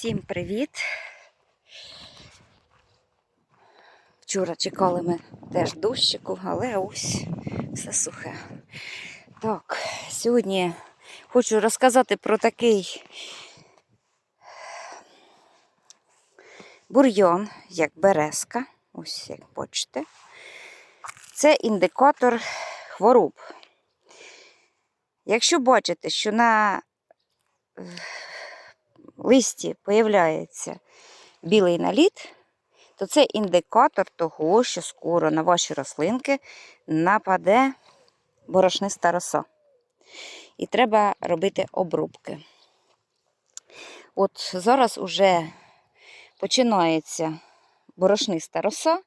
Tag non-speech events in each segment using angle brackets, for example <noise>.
Всім привіт! Вчора чекали ми теж дощику, але ось все сухе. Так, сьогодні хочу розказати про такий бур'йон, як березка. Ось як бачите. Це індикатор хвороб. Якщо бачите, що на листі появляється білий наліт, то це індикатор того, що скоро на ваші рослинки нападе борошниста роса. І треба робити обробки. От зараз уже починається борошниста роса,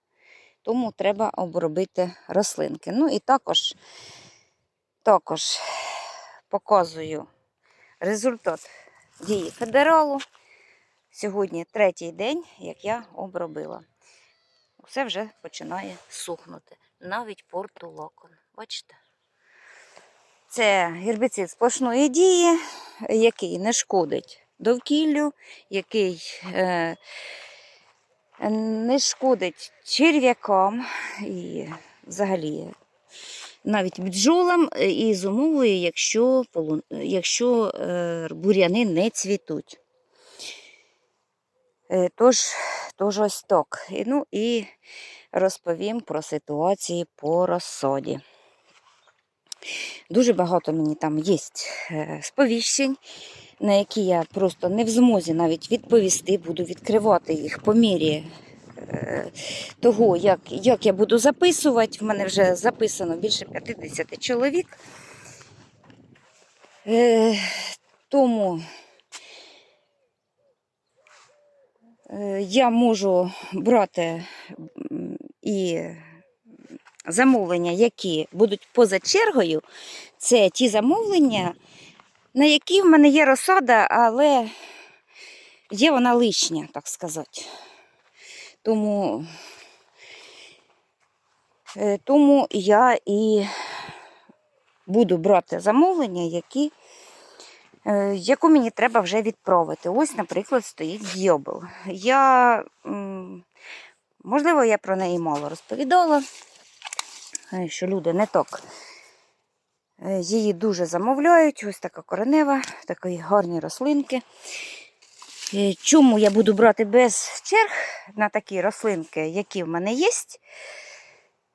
тому треба обробити рослинки. Ну і також, також показую результат дії федералу. Сьогодні третій день, як я обробила. Все вже починає сухнути. Навіть портулокон. Бачите? Це гербіцид сплошної дії, який не шкодить довкіллю, який е, не шкодить черв'якам і взагалі навіть бджолам е, і зумовує, якщо, полу- якщо е, бур'яни не цвітуть. Е, Тож, тож ось так. Ну і розповім про ситуації по розсаді. Дуже багато мені там є е, сповіщень, на які я просто не в змозі навіть відповісти, буду відкривати їх по мірі е, того, як, як я буду записувати. В мене вже записано більше 50 чоловік. Е, Тому е, я можу брати і замовлення, які будуть поза чергою. Це ті замовлення, на які в мене є розсада, але є вона лишня, так сказати. Тому, е, тому я і буду брати замовлення, які, е, яку мені треба вже відправити. Ось, наприклад, стоїть дьобел. Я, можливо, я про неї мало розповідала, е, що люди не так. Її дуже замовляють. Ось така коренева, такі гарні рослинки. Е, Чому я буду брати без черг на такі рослинки, які в мене є?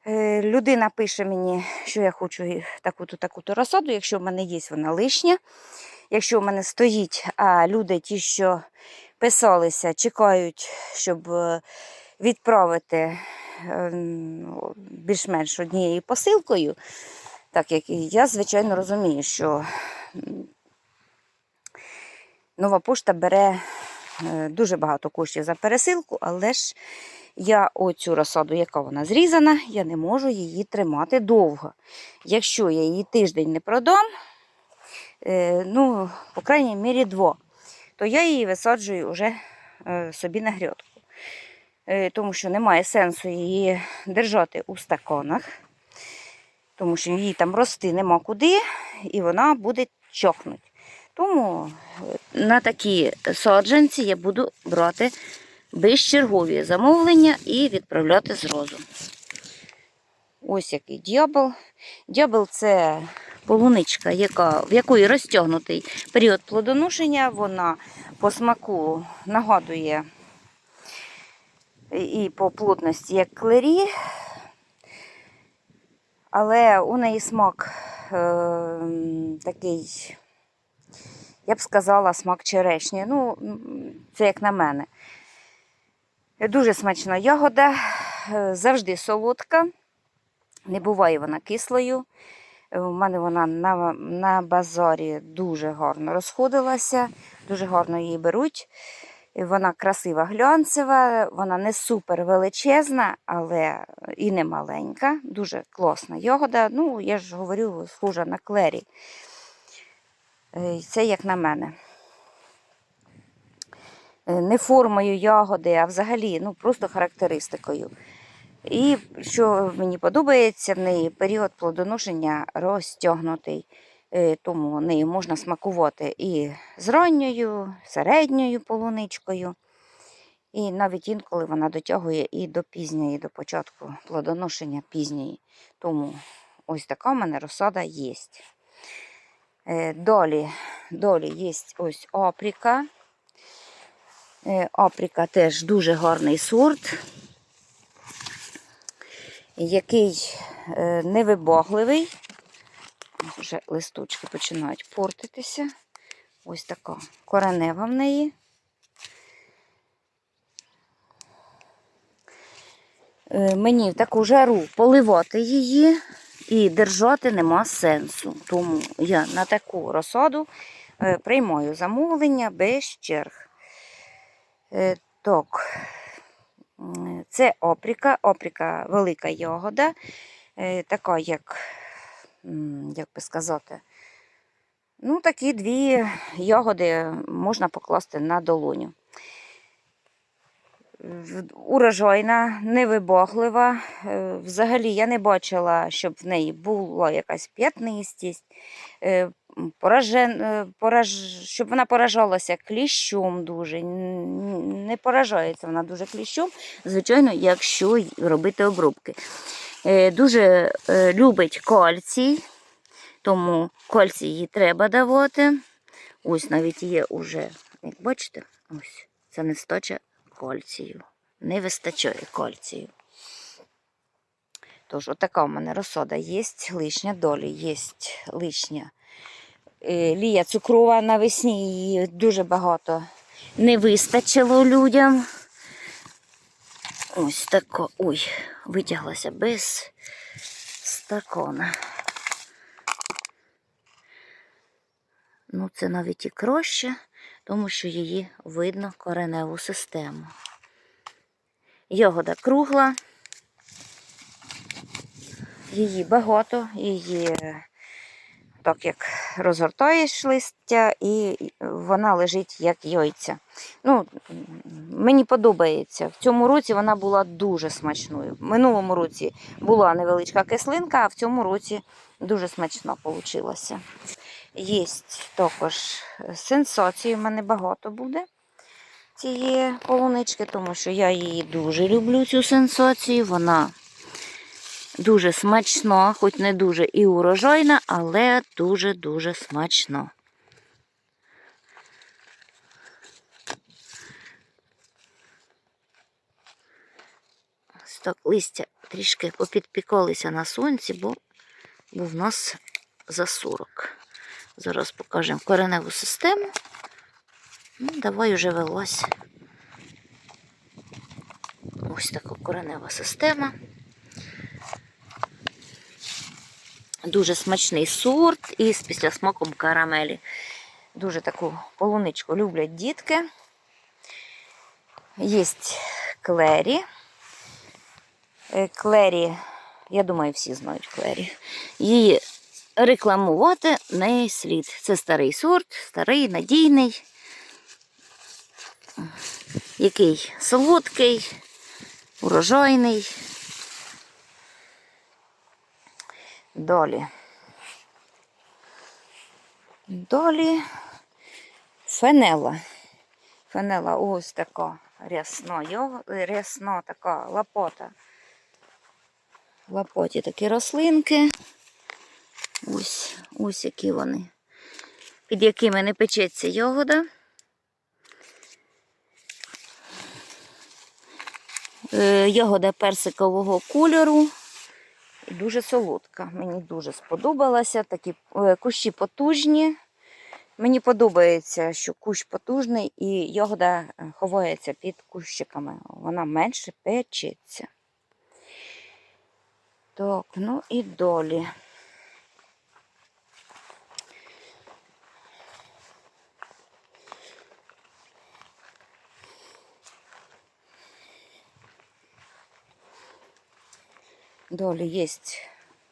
Е, Людина пише мені, що я хочу таку-то, таку-то розсаду, якщо в мене є вона лишня. Якщо в мене стоїть, а люди, ті, що писалися, чекають, щоб е, відправити е, ну, більш-менш однією посилкою, так як я, звичайно, розумію, що нова пошта бере дуже багато коштів за пересилку, але ж я оцю розсаду, яка вона зрізана, я не можу її тримати довго. Якщо я її тиждень не продам, е, ну, по крайній мірі дво, то я її висаджую вже е, собі на грядку. Е, Тому що немає сенсу її держати у стаканах, тому що їй там рости нема куди, і вона буде чохнути. Тому е, на такі саджанці я буду брати безчергові замовлення і відправляти зразу. Ось який дьябл. Дьябл це полуничка, яка, в якої розтягнутий період плодоношення. Вона по смаку нагадує і по плотності як клері, але у неї смак е, такий, я б сказала, смак черешні. Ну, це як на мене. Дуже смачна ягода, е, завжди солодка, не буває вона кислою. Е, У мене вона на, на базарі дуже гарно розходилася, дуже гарно її беруть. Вона красива глянцева, вона не супер величезна, але і не маленька. Дуже класна ягода. Ну, я ж говорю, схожа на клері. Е, Це як на мене. Е, Не формою ягоди, а взагалі ну, просто характеристикою. І що мені подобається, в неї період плодоношення розтягнутий. Е, Тому нею можна смакувати і з ранньою, середньою полуничкою. І навіть інколи вона дотягує і до пізньої, до початку плодоношення пізньої. Тому ось така в мене розсада є. Е, Далі, далі є ось опріка. Е, Опріка теж дуже гарний сорт, який е, невибагливий. Вже листочки починають портитися. Ось така коренева в неї. Е, Мені в таку жару поливати її і держати нема сенсу. Тому я на таку розсаду е, приймаю замовлення без черг. Е, Так, це опріка, опріка велика ягода, е, така, як, як би сказати, ну, такі дві ягоди можна покласти на долоню. Урожайна, невибаглива. Е, Взагалі я не бачила, щоб в неї була якась п'ятнистість, е, поражен, е, пораж... щоб вона поражалася кліщом дуже. Не поражається вона дуже кліщом, звичайно, якщо робити обробки. Дуже любить кальцій, тому кальцій їй треба давати. Ось навіть є уже, як бачите, ось це нестача кальцію. Не вистачає кальцію. Тож, отака в мене розсада. Є лишня долі, є лишня. Е, Лія цукрова навесні її дуже багато не вистачило людям. Ось тако. Ой, витяглася без стакана. Ну, це навіть і краще, тому що її видно кореневу систему. Ягода кругла, її багато, її так як розгортаєш листя, і вона лежить як яйця. Ну, мені подобається. В цьому році вона була дуже смачною. В минулому році була невеличка кислинка, а в цьому році дуже смачна вийшла. Є також сенсації, в мене багато буде цієї полунички, тому що я її дуже люблю, цю сенсацію. Вона дуже смачна, хоч не дуже і урожайна, але дуже-дуже смачна. Так, листя трішки попідпікалися на сонці, бо був в нас за 40. Зараз покажемо кореневу систему. Ну, давай уже велась. Ось така коренева система. Дуже смачний сорт із післясмаком карамелі. Дуже таку полуничку люблять дітки. Є клері. Е, Клері, я думаю, всі знають клері. Її рекламувати не слід. Це старий сорт, старий, надійний, який солодкий, урожайний. Далі. Далі фенела. Фенела ось така рясна, його- рясна така лапота. В лапоті такі рослинки. Ось, які вони, під якими не печеться ягода. Е, Ягода персикового кольору. Дуже солодка. Мені дуже сподобалася. Такі е, кущі потужні. Мені подобається, що кущ потужний і ягода е, ховається під кущиками. Вона менше печеться. Так, ну і далі. Далі є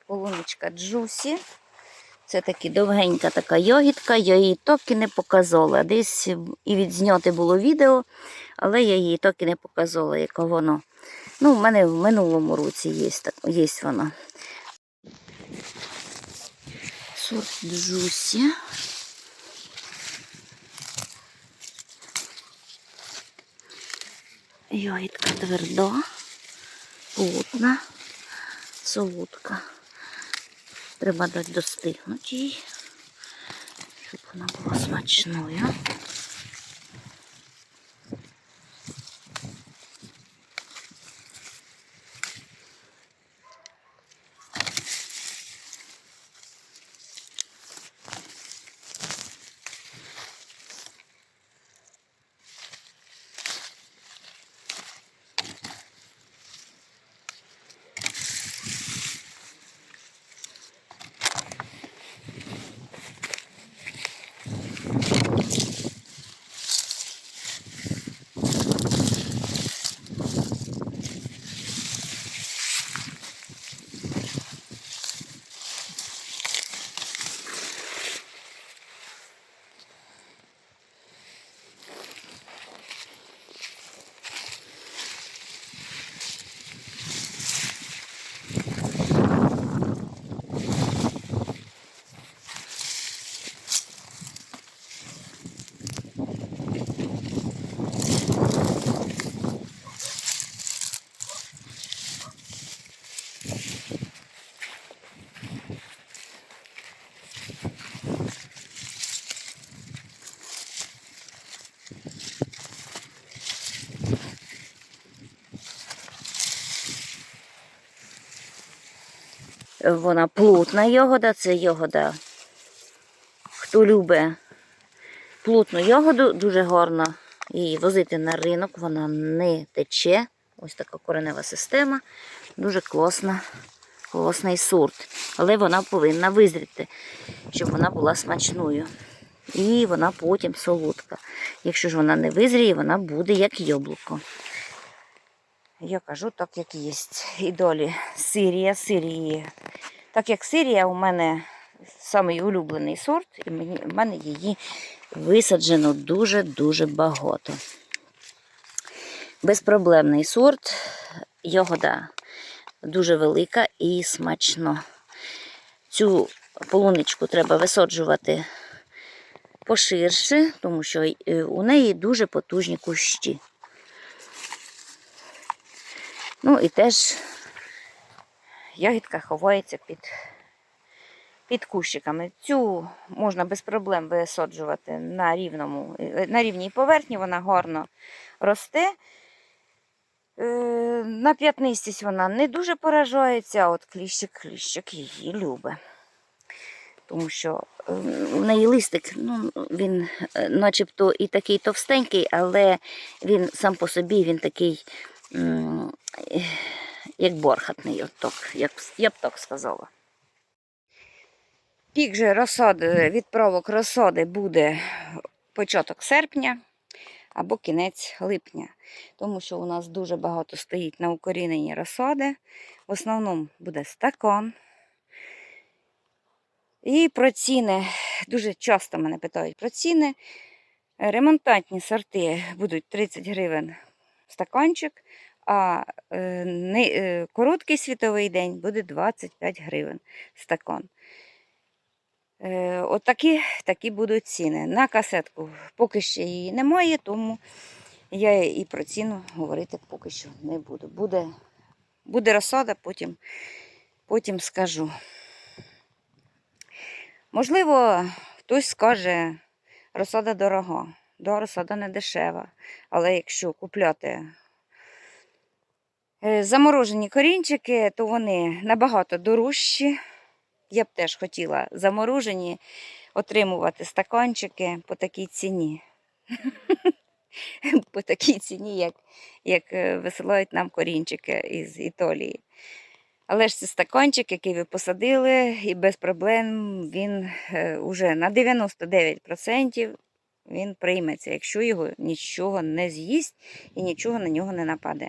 полуничка Джусі. Це таки довгенька така йогітка, я її так і не показала. Десь і відзняти було відео, але я її так і не показала, яка воно. Ну, в мене в минулому році є, є вона. Сорт Джусі. Ягідка тверда, плотна, солодка. Треба дати достигнути їй, щоб вона була смачною. Вона плотна ягода, це ягода. Хто любить плотну ягоду, дуже гарно її возити на ринок, вона не тече. Ось така коренева система. Дуже класна, класний сорт. Але вона повинна визріти, щоб вона була смачною. І вона потім солодка. Якщо ж вона не визріє, вона буде як яблуко. Я кажу так, як є. І далі Сирія, Сирії. Так як Сирія у мене самий улюблений сорт, і мені, в мене її висаджено дуже-дуже багато. Безпроблемний сорт, ягода дуже велика і смачно. Цю полуничку треба висаджувати поширше, тому що е, у неї дуже потужні кущі. Ну і теж ягідка ховається під, під кущиками. Цю можна без проблем висаджувати на, рівному, е, на рівній поверхні, вона гарно росте. Е, На п'ятнистість вона не дуже поражається, а от кліщик, кліщик її любить. Тому що е, в неї листик, ну, він начебто і такий товстенький, але він сам по собі він такий, як бархатний, от так, як, я б так сказала. Пік же розсади, відправок розсади буде початок серпня або кінець липня, тому що у нас дуже багато стоїть на укоріненні розсади. В основному буде стакан. І про ціни. Дуже часто мене питають про ціни. Ремонтантні сорти будуть 30 гривень стаканчик, а не, е, короткий світовий день буде 25 гривень стакан. Е, От такі, такі будуть ціни. На касетку поки ще її немає, тому я і про ціну говорити поки що не буду. Буде, буде розсада, потім, потім скажу. Можливо, хтось скаже, розсада дорога. Да, розсада не дешева. Але якщо купляти заморожені корінчики, то вони набагато дорожчі. Я б теж хотіла заморожені отримувати стаканчики по такій ціні. <laughs> По такій ціні, як, як е, висилають нам корінчики із Італії. Але ж це стаканчик, який ви посадили, і без проблем він вже на 99% він прийметься, якщо його нічого не з'їсть і нічого на нього не нападе.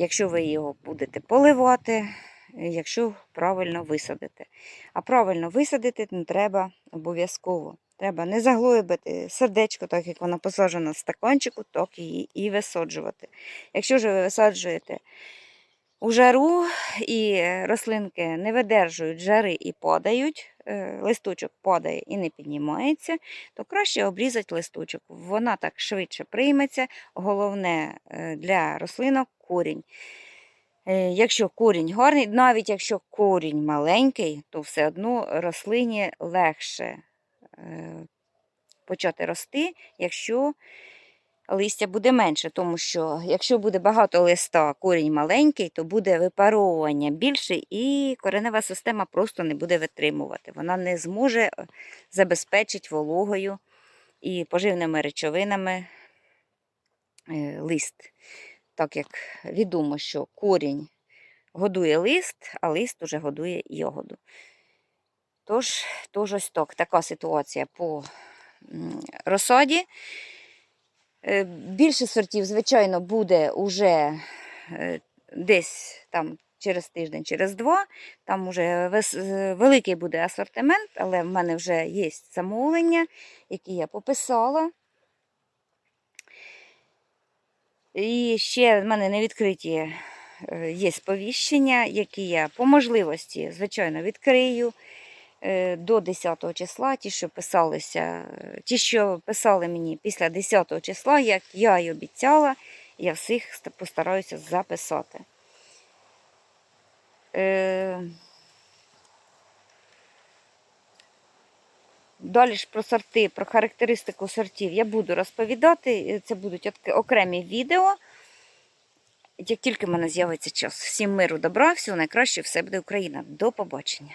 Якщо ви його будете поливати, якщо правильно висадите. А правильно висадити не треба обов'язково. Треба не заглибити сердечко, так як воно посаджено в стаканчику, так її і висаджувати. Якщо ж ви висаджуєте у жару, і рослинки не видержують жари і падають, е, листочок падає і не піднімається, то краще обрізати листочок. Вона так швидше прийметься. Головне е, для рослинок корінь. Е, Якщо корінь гарний, навіть якщо корінь маленький, то все одно рослині легше почати рости, якщо листя буде менше, тому що якщо буде багато листа, корінь маленький, то буде випаровування більше і коренева система просто не буде витримувати. Вона не зможе е, забезпечити вологою і поживними речовинами е, лист. Так як відомо, що корінь годує лист, а лист уже годує ягоду. Тож, тож ось так, така ситуація по розсаді. Е, Більше сортів, звичайно, буде уже е, десь там через тиждень, через два. Там уже е, великий буде асортимент, але в мене вже є замовлення, які я пописала. І ще в мене не відкриті е, є сповіщення, які я по можливості, звичайно, відкрию до 10 числа. Ті, що писалися, е, ті, що писали мені після 10 числа, як я й обіцяла, я всіх постараюся записати. Е, Далі ж про сорти, про характеристику сортів я буду розповідати. Е, Це будуть окремі відео. Як тільки в мене з'явиться час. Всім миру, добра, всього найкращого, все буде Україна. До побачення.